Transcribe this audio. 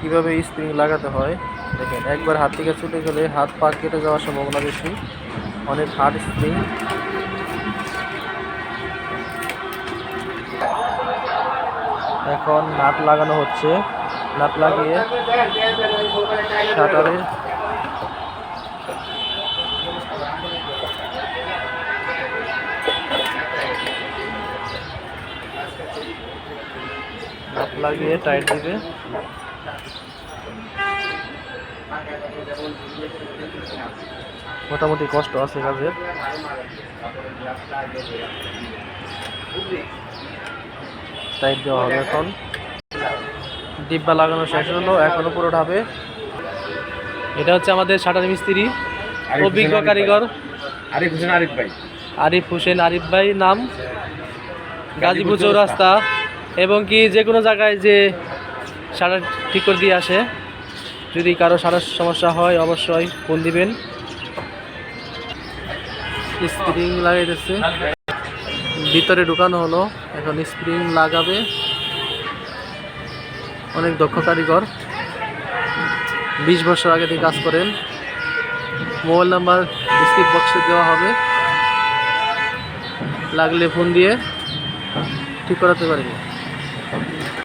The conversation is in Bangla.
কীভাবে স্প্রিং লাগাতে হয়, দেখেন, একবার হাত থেকে ছুটে গেলে হাত পা কেটে যাওয়ার সম্ভাবনা বেশি। অনেক হার্ড স্প্রিং এখন নাট লাগানো হচ্ছে। নাট লাগিয়ে শাটারে নাট লাগিয়ে টাইট দিবে। মোটামুটি কষ্ট আছে কাজের। টাইট দেওয়া হবে এখন। ডিব্বা লাগানো শেষ হলো এখনও পুরো ঢাবে। এটা হচ্ছে আমাদের শাটার মিস্ত্রি অভিজ্ঞ কারিগর। আরিফ হোসেন আরিফ ভাই। আরিফ হোসেন আরিফ ভাই নাম। গাজীপুর চৌরাস্তা। এবং কি যে কোনো জায়গায় যে সারা ঠিক করে দিয়ে আসে। যদি কারও সারার সমস্যা হয়, অবশ্যই ফোন দিবেন। স্প্রিং লাগাইতেছে। ভিতরে ঢুকানো হলো। এখন স্প্রিং লাগাবে। অনেক দক্ষ কারিগর। বিশ বছর আগে থেকে কাজ করেন। মোবাইল নাম্বার ডিসক্রিপ বক্সে দেওয়া হবে। লাগলে ফোন দিয়ে ঠিক করাতে পারবে।